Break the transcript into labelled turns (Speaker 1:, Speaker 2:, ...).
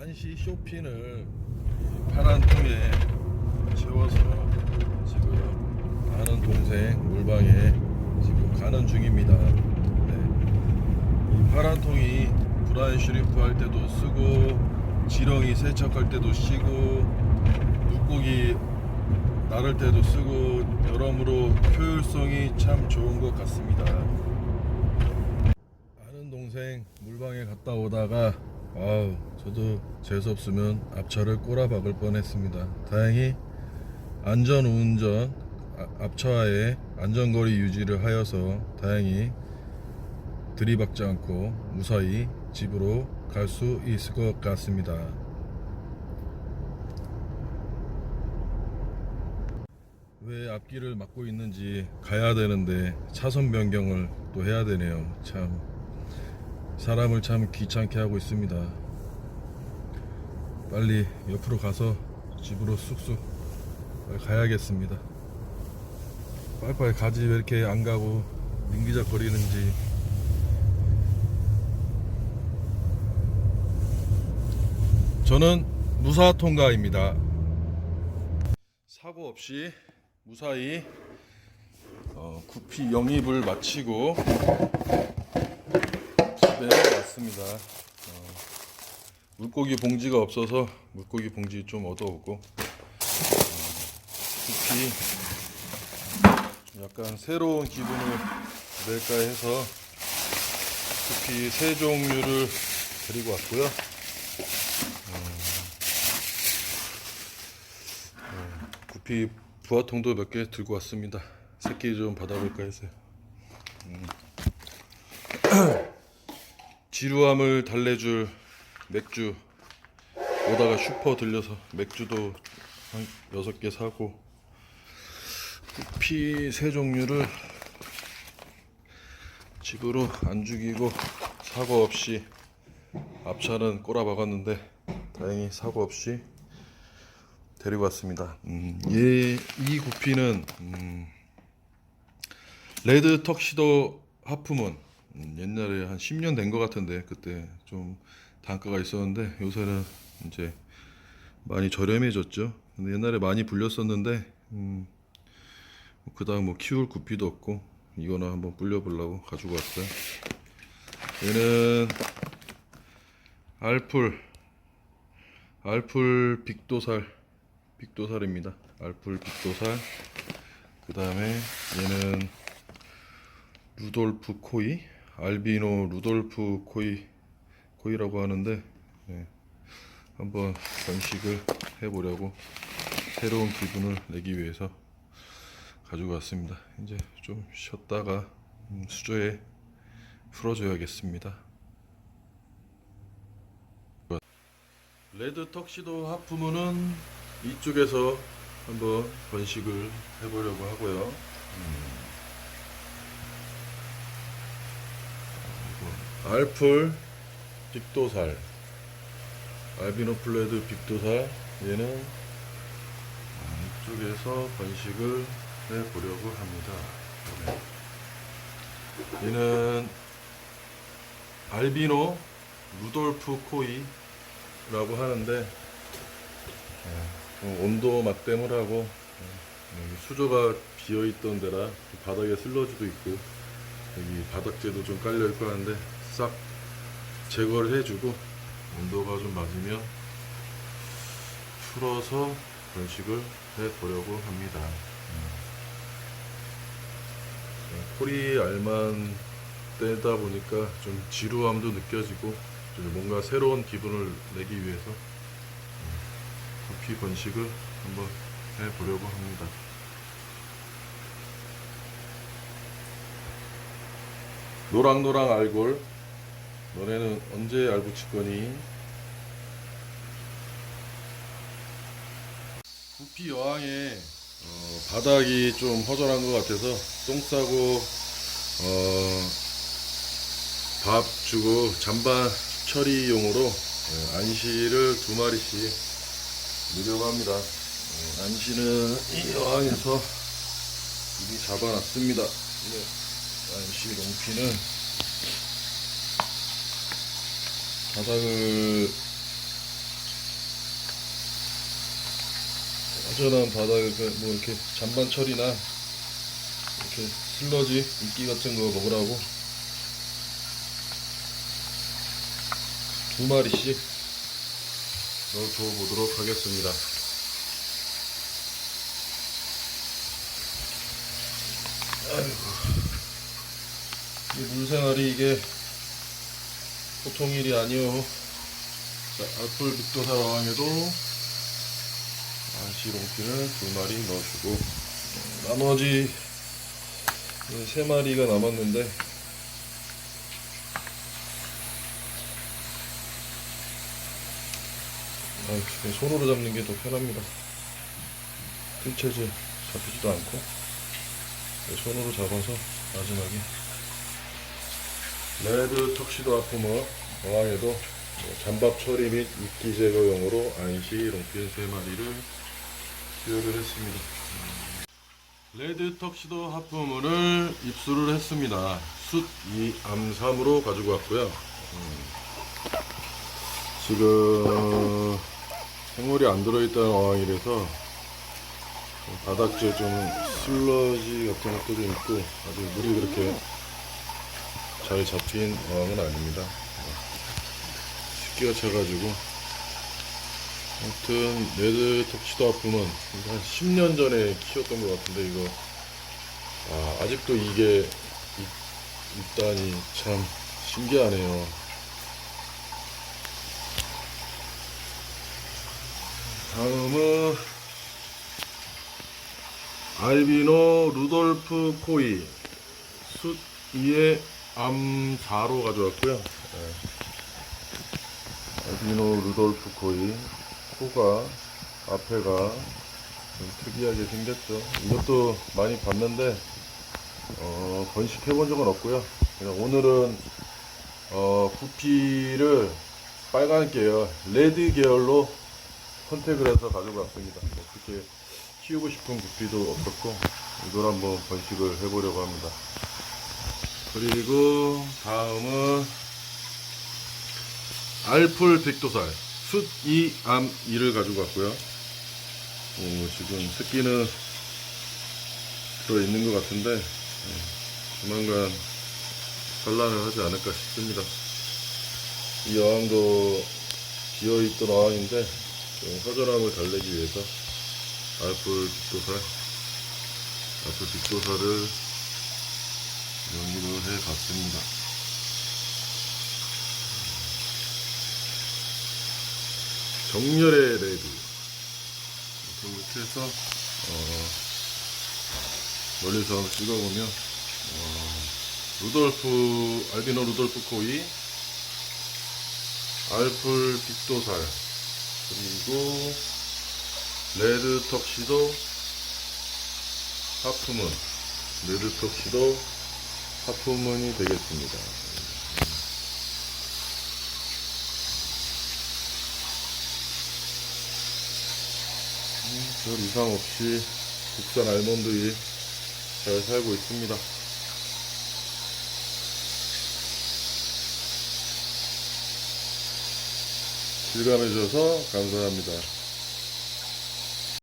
Speaker 1: 안시 쇼핀을 파란 통에 채워서 지금 아는 동생 물방에 지금 가는 중입니다. 네. 이 파란 통이 브라인 슈리프 할 때도 쓰고 지렁이 세척할 때도 쓰고 물고기 나를 때도 쓰고 여러모로 효율성이 참 좋은 것 같습니다. 아는 동생 물방에 갔다 오다가 아우 저도 재수 없으면 앞차를 꼬라박을 뻔했습니다. 다행히 안전 운전 아- 앞차와의 안전거리 유지를 하여서 다행히 들이박지 않고 무사히 집으로 갈 수 있을 것 같습니다. 왜 앞길을 막고 있는지 가야 되는데 차선 변경을 또 해야 되네요. 참 사람을 참 귀찮게 하고 있습니다. 빨리 옆으로 가서 집으로 쑥쑥 가야겠습니다. 빨리빨리 가지 왜 이렇게 안 가고 민기작 거리는지 저는 무사 통과입니다. 사고 없이 무사히 어, 구피 영입을 마치고 집에 왔습니다. 어, 물고기 봉지가 없어서 물고기 봉지 좀 얻어오고 어, 구피 좀 약간 새로운 기분을 낼까 해서 구피 세 종류를 데리고 왔고요. 구피 부화통도 몇 개 들고 왔습니다. 새끼 좀 받아볼까 해서요. 음. 지루함을 달래줄 맥주 오다가 슈퍼 들려서 맥주도 한 여섯 개 사고 구피 세 종류를 집으로 안 죽이고 사고 없이 앞차는 꼬라박았는데 다행히 사고 없이 데리고 왔습니다. 음, 얘, 이 구피는 음, 레드 턱시도 하프문 음, 옛날에 한 10년 된 것 같은데 그때 좀 단가가 있었는데 요새는 이제 많이 저렴해졌죠. 근데 옛날에 많이 불렸었는데 음, 그 다음 뭐 키울 구피도 없고 이거나 한번 불려보려고 가지고 왔어요. 얘는 알풀 알풀 빅도살 빅도살입니다. 알풀 빅도살. 그 다음에 얘는 루돌프 코이, 알비노 루돌프 코이, 코이라고 하는데 예, 한번 번식을 해보려고 새로운 기분을 내기 위해서 가지고 왔습니다. 이제 좀 쉬었다가 음, 수조에 풀어줘야겠습니다. 레드 턱시도 하프문은 이쪽에서 한번 번식을 해보려고 하고요. 음. 그리고 알풀 빅도살, 알비노 플레드 빅도살, 얘는 이쪽에서 번식을 해 보려고 합니다. 네. 얘는 알비노 루돌프 코이라고 하는데 어, 온도 막댐을 하고 어, 여기 수조가 비어 있던 데라 바닥에 슬러지도 있고 여기 바닥재도 좀 깔려 있고 하는데 싹 제거를 해주고 온도가 좀 맞으면 풀어서 번식을 해보려고 합니다. 음. 코리 알만 떼다 보니까 좀 지루함도 느껴지고 좀 뭔가 새로운 기분을 내기 위해서 구피 번식을 한번 해보려고 합니다. 노랑노랑 알골 너네는 언제 알 붙일 거니? 구피 여왕에 어, 바닥이 좀 허전한 것 같아서 똥 싸고 어, 밥 주고 잔반 처리용으로 어, 안시를 두 마리씩 넣으려고 합니다. 어, 안시는 이 여왕에서 이미 잡아놨습니다. 네, 안시 롱피는 바닥을 빠져나온 바닥을 그 뭐 이렇게 잔반철이나 이렇게 슬러지 이끼 같은 거 먹으라고 두 마리씩 넣어줘 보도록 하겠습니다. 아이고. 이 물생활이 이게 보통 일이 아니요. 자, 알콜 빅도사 어항에도 아시롱피를 두 마리 넣어주고 나머지 세 마리가 남았는데 아, 손으로 잡는 게 더 편합니다. 틀채지 잡히지도 않고 손으로 잡아서 마지막에 레드 턱시도 아프머 어항에도 뭐 잠밥 처리 및 이끼 제거용으로 안시 롱핀 세 마리를 수혈을 했습니다. 레드 턱시도 하프문을 입수를 했습니다. 숫 2암3으로 가지고 왔고요. 음. 지금 생물이 안 들어있다는 어항이라서 바닥재 좀 슬러지 같은 것도 좀 있고 아주 물이 그렇게 잘 잡힌 어항은 아닙니다. 습기가 차가지고 아무튼 레드 턱시도 아픔은 한 10년 전에 키웠던 것 같은데 이거 아, 아직도 이게 있, 있다니 참 신기하네요. 다음은 알비노 루돌프 코이 숫 2의 암 4로 가져왔고요. 네. 알비노 루돌프 코이 코가 앞에가 좀 특이하게 생겼죠. 이것도 많이 봤는데 어, 번식해 본 적은 없고요. 그냥 오늘은 어, 구피를 빨간 계열, 레드 계열로 선택을 해서 가지고 왔습니다. 뭐 그렇게 키우고 싶은 구피도 없었고 이걸 한번 번식을 해보려고 합니다. 그리고 다음은 알풀 백도살 숫 2암 2를 가지고 왔고요. 어, 지금 새끼는 들어있는 것 같은데 예, 조만간 산란을 하지 않을까 싶습니다. 이 어항도 비어있던 어항인데 좀 허전함을 달래기 위해서 알풀 빅도살 알풀 빅도살을 연구를 해 봤습니다. 정렬의 레드 이렇게 해서 어, 멀리서 찍어보면 어, 루돌프 알비노 루돌프 코이 알풀 빅도살 그리고 레드 턱시도 하프문 레드 턱시도 하프문이 되겠습니다. 음, 별 이상 없이 국산 알몬드일 잘 살고 있습니다. 실감해줘서 감사합니다.